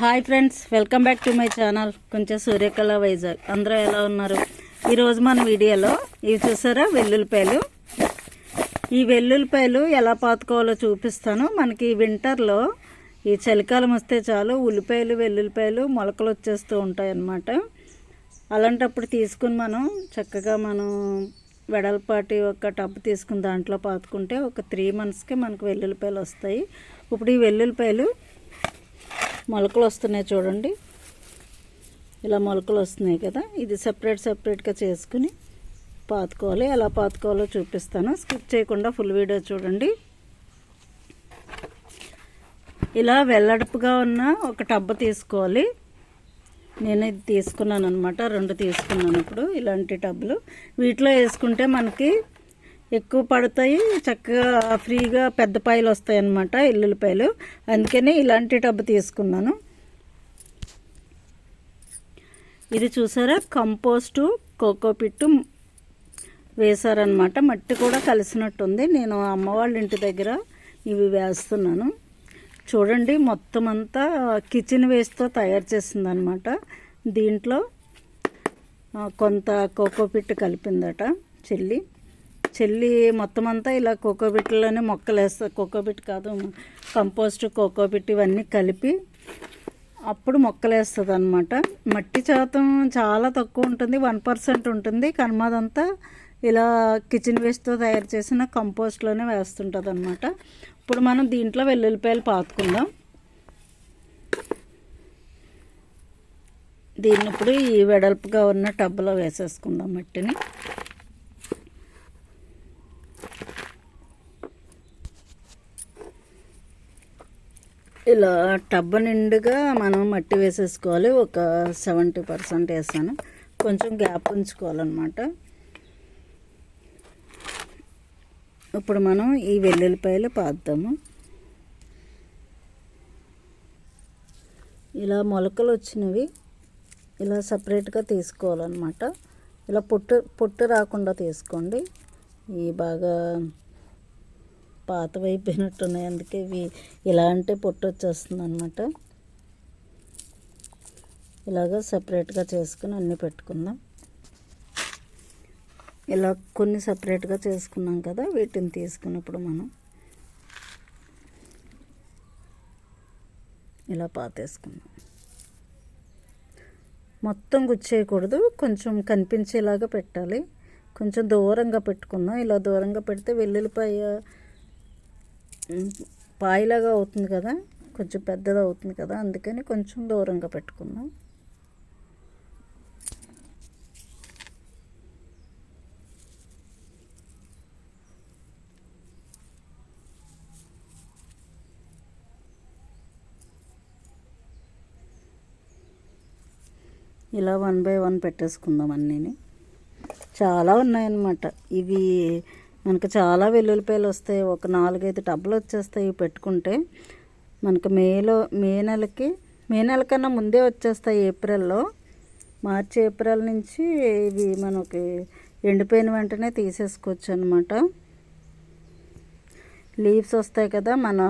Hi friends welcome back to my channel కొంచెం సూర్యకళ వైజాగ్. అందరూ ఎలా ఉన్నారు? ఈరోజు మన వీడియోలో ఇవి చూసారా? వెల్లుల్లిపాయలు. ఈ వెల్లుల్లిపాయలు ఎలా పాతుకోవాలో చూపిస్తాను. మనకి వింటర్లో ఈ చలికాలం వస్తే చాలు ఉల్లిపాయలు వెల్లుల్లిపాయలు మొలకలు వచ్చేస్తూ ఉంటాయి అన్నమాట అలాంటప్పుడు తీసుకుని మనం చక్కగా మనం వెడల్పాటి ఒక టబ్ తీసుకుని దాంట్లో పాతుకుంటే ఒక త్రీ మంత్స్కి మనకు వెల్లుల్లిపాయలు వస్తాయి. ఇప్పుడు ఈ వెల్లుల్లిపాయలు మొలకలు వస్తున్నాయి చూడండి. ఇలా మొలకలు వస్తున్నాయి కదా. ఇది సపరేట్ సపరేట్గా చేసుకుని పాతుకోవాలి. ఎలా పాతుకోవాలో చూపిస్తాను. స్కిప్ చేయకుండా ఫుల్ వీడియో చూడండి. ఇలా వెల్లడుపుగా ఉన్న ఒక టబ్బ తీసుకోవాలి. నేను ఇది తీసుకున్నాను అనమాట రెండు తీసుకున్నాను ఇప్పుడు ఇలాంటి టబ్బులు. వీటిలో వేసుకుంటే మనకి ఎక్కువ పడతాయి చక్కగా ఫ్రీగా పెద్ద పాయలు వస్తాయి అన్నమాట ఎల్లుల్లిపాయలు అందుకని ఇలాంటి టబ్బు తీసుకున్నాను. ఇది చూసారా? కంపోస్టు కోకోపిట్టు వేశారనమాట మట్టి కూడా కలిసినట్టుంది. నేను అమ్మ వాళ్ళ ఇంటి దగ్గర ఇవి వేస్తున్నాను. చూడండి మొత్తం అంతా కిచెన్ వేస్ట్తో తయారు చేసిందనమాట దీంట్లో కొంత కోకోపిట్టు కలిపిందట చెల్లి. చెల్లి మొత్తం అంతా ఇలా కోకోబిట్లోనే మొక్కలు వేస్తుంది కోకోబిట్ కాదు కంపోస్ట్ కోకోబిట్ ఇవన్నీ కలిపి అప్పుడు మొక్కలు వేస్తుంది అనమాట మట్టి శాతం చాలా తక్కువ ఉంటుంది వన్ పర్సెంట్ ఉంటుంది. కానీ ఇలా కిచెన్ వేస్ట్తో తయారు చేసిన కంపోస్ట్లోనే వేస్తుంటుంది అనమాట ఇప్పుడు మనం దీంట్లో వెల్లుల్లిపాయలు పాతుకుందాం. దీన్ని ఇప్పుడు ఈ వెడల్పుగా ఉన్న టబ్లో వేసేసుకుందాం మట్టిని. ఇలా టబ్ నిండుగా మనం మట్టి వేసేసుకోవాలి. ఒక సెవెంటీ పర్సెంట్ వేసాను. కొంచెం గ్యాప్ ఉంచుకోవాలన్నమాట. ఇప్పుడు మనం ఈ వెల్లుల్లిపాయలు పాద్దాము. ఇలా మొలకలు వచ్చినవి ఇలా సపరేట్గా తీసుకోవాలన్నమాట. ఇలా పొట్టు పొట్టు రాకుండా తీసుకోండి. ఈ బాగా పాతవైపోయినట్టున్నాయి. అందుకే ఇవి ఇలా అంటే పొట్టు వచ్చేస్తుంది అనమాట ఇలాగ సపరేట్గా చేసుకుని అన్నీ పెట్టుకుందాం. ఇలా కొన్ని సపరేట్గా చేసుకున్నాం కదా వీటిని తీసుకున్నప్పుడు మనం ఇలా పాతేసుకుందాం. మొత్తం గుచ్చేయకూడదు కొంచెం కనిపించేలాగా పెట్టాలి. కొంచెం దూరంగా పెట్టుకుందాం. ఇలా దూరంగా పెడితే వెల్లుల్లిపాయ పాయలాగా అవుతుంది కదా కొంచెం పెద్దది అవుతుంది కదా అందుకని కొంచెం దూరంగా పెట్టుకుందాం. ఇలా వన్ బై వన్ పెట్టేసుకుందాం అన్నీని. చాలా ఉన్నాయన్నమాట. ఇవి మనకు చాలా వెల్లుల్లిపాయలు వస్తాయి. ఒక నాలుగైదు టబ్బులు వచ్చేస్తాయి పెట్టుకుంటే. మనకు మేలో మే నెలకి మే నెల కన్నా ముందే వచ్చేస్తాయి ఏప్రిల్లో. మార్చి ఏప్రిల్ నుంచి ఇవి మనకి ఎండిపోయిన వెంటనే తీసేసుకోవచ్చు అనమాట లీవ్స్ వస్తాయి కదా మన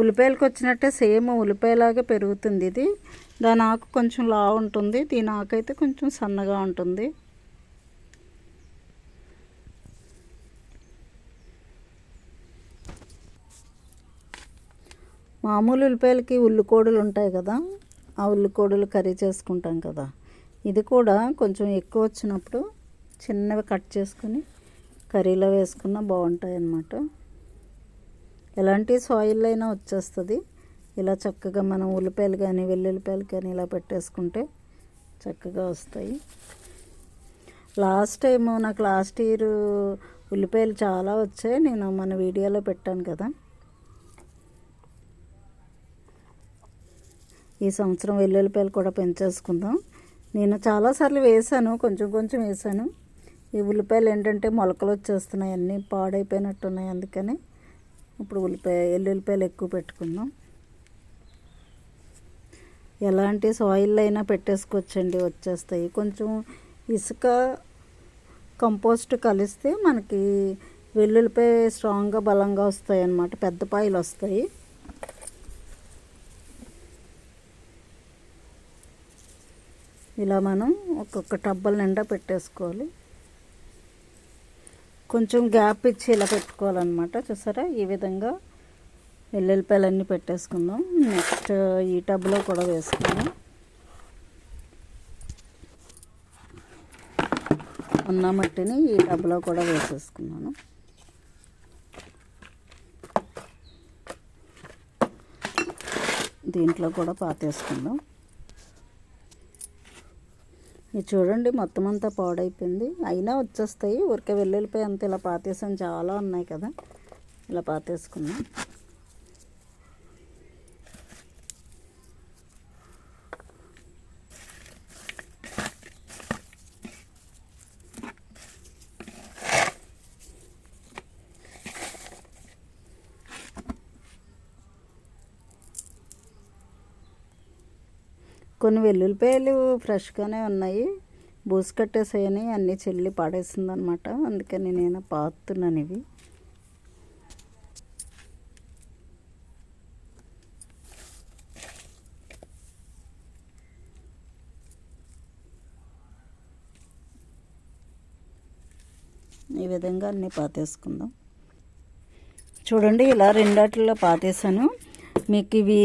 ఉల్లిపాయలకు వచ్చినట్టే సేమ్ ఉల్లిపాయలాగా పెరుగుతుంది ఇది. దాని ఆకు కొంచెం లా ఉంటుంది దీని ఆకు అయితే కొంచెం సన్నగా ఉంటుంది. మామూలు ఉల్లిపాయలకి ఉల్లికోడలు ఉంటాయి కదా ఆ ఉల్లికోడలు కర్రీ చేసుకుంటాం కదా. ఇది కూడా కొంచెం ఎక్కువ వచ్చినప్పుడు చిన్నవి కట్ చేసుకుని కర్రీలో వేసుకున్నా బాగుంటాయి అన్నమాట ఎలాంటి సాయిల్ అయినా వచ్చేస్తుంది. ఇలా చక్కగా మనం ఉల్లిపాయలు కానీ వెల్లుల్లిపాయలు కానీ ఇలా పెట్టేసుకుంటే చక్కగా వస్తాయి. లాస్ట్ టైం నాకు లాస్ట్ ఇయర్ ఉల్లిపాయలు చాలా వచ్చాయి. నేను మన వీడియోలో పెట్టాను కదా. ఈ సంవత్సరం వెల్లుల్లిపాయలు కూడా పెంచేసుకుందాం. నేను చాలాసార్లు వేసాను కొంచెం కొంచెం వేసాను ఈ ఉల్లిపాయలు ఏంటంటే మొలకలు వచ్చేస్తున్నాయి అన్నీ పాడైపోయినట్టున్నాయి అందుకని ఇప్పుడు ఉల్లిపాయ ఎల్లుల్లిపాయలు ఎక్కువ పెట్టుకుందాం. ఎలాంటి సాయిల్ అయినా పెట్టేసుకోవచ్చండి వచ్చేస్తాయి. కొంచెం ఇసుక కంపోస్ట్ కలిస్తే మనకి వెల్లుల్లిపాయ స్ట్రాంగ్గా బలంగా వస్తాయి అన్నమాట పెద్ద పాయలు వస్తాయి. ఇలా మనం ఒక్కొక్క టబ్బల నిండా పెట్టేసుకోవాలి. కొంచెం గ్యాప్ ఇచ్చి ఇలా పెట్టుకోవాలన్నమాట. చూసారా? ఈ విధంగా వెల్లుల్లిపాయలన్నీ పెట్టేసుకుందాం. నెక్స్ట్ ఈ టబ్లో కూడా వేసుకుందాం. ఉన్న మట్టిని ఈ టబ్లో కూడా వేసేసుకున్నాను. దీంట్లో కూడా పాతేసుకుందాం. ఇది చూడండి మొత్తం అంతా పాడైపోయింది. అయినా వచ్చేస్తాయి. ఊరికే వెల్లుల్లిపాయ అంత ఇలా పాతేసాను చాలా ఉన్నాయి కదా. ఇలా పాతేసుకున్నాం కొన్ని వెల్లుల్లిపాయలు ఫ్రెష్గానే ఉన్నాయి. బూసు కట్టేసాయని అన్నీ చెల్లి పాడేసింది అనమాట అందుకని నేను పాతున్నాను ఇవి. ఈ విధంగా అన్నీ పాతేసుకుందాం. చూడండి ఇలా రెండాటిల్లో పాతేసాను. మీకు ఇవి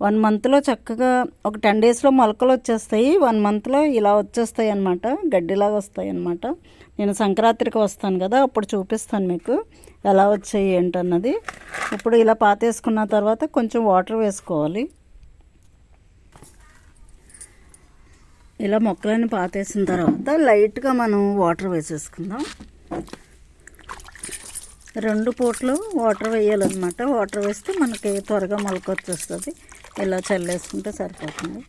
వన్ మంత్లో చక్కగా ఒక టెన్ డేస్లో మొలకలు వచ్చేస్తాయి. వన్ మంత్లో ఇలా వచ్చేస్తాయి అనమాట గడ్డిలాగా వస్తాయి అనమాట నేను సంక్రాంతికి వస్తాను కదా అప్పుడు చూపిస్తాను మీకు ఎలా వచ్చాయి ఏంటన్నది. ఇప్పుడు ఇలా పాతేసుకున్న తర్వాత కొంచెం వాటర్ వేసుకోవాలి. ఇలా మొక్కలని పాతేసిన తర్వాత లైట్గా మనం వాటర్ వేసేసుకుందాం. రెండు పూట్లు వాటర్ వేయాలన్నమాట. వాటర్ వేస్తే మనకి త్వరగా మొలక వచ్చేస్తుంది. ఇలా చల్లేసుకుంటే సరిపోతుంది.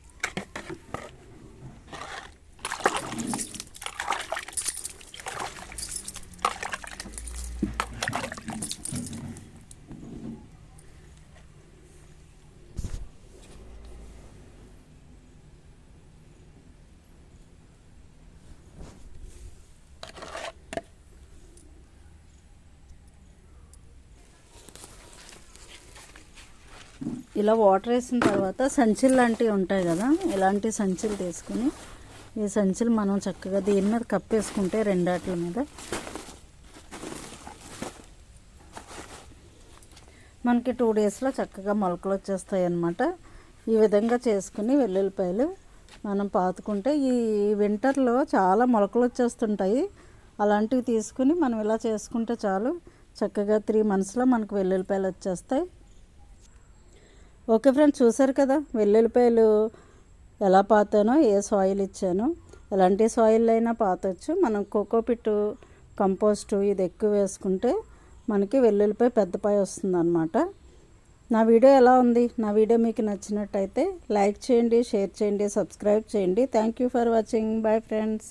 ఇలా వాటర్ వేసిన తర్వాత సంచులు లాంటివి ఉంటాయి కదా ఇలాంటి సంచులు తీసుకుని ఈ సంచులు మనం చక్కగా దీని మీద కప్పేసుకుంటే రెండాట్ల మీద. మనకి టూ డేస్లో చక్కగా మొలకలు వచ్చేస్తాయి అన్నమాట. ఈ విధంగా చేసుకుని వెల్లుల్లిపాయలు మనం పాతుకుంటే ఈ వింటర్లో చాలా మొలకలు వచ్చేస్తుంటాయి. అలాంటివి తీసుకుని మనం ఇలా చేసుకుంటే చాలు. చక్కగా త్రీ మంత్స్లో మనకు వెల్లుల్లిపాయలు వచ్చేస్తాయి. ఓకే ఫ్రెండ్స్ చూసారు కదా? వెల్లుల్లిపాయలు ఎలా పాతానో ఏ సాయిల్ ఇచ్చానో. ఎలాంటి సాయిల్ అయినా పాతవచ్చు మనం కోకోపిట్ కంపోస్ట్ ఇది ఎక్కువ వేసుకుంటే మనకి వెల్లుల్లిపాయ పెద్దపాయ వస్తుంది అనమాట నా వీడియో ఎలా ఉంది? నా వీడియో మీకు నచ్చినట్టయితే లైక్ చేయండి షేర్ చేయండి సబ్స్క్రైబ్ చేయండి. Thank you for watching bye friends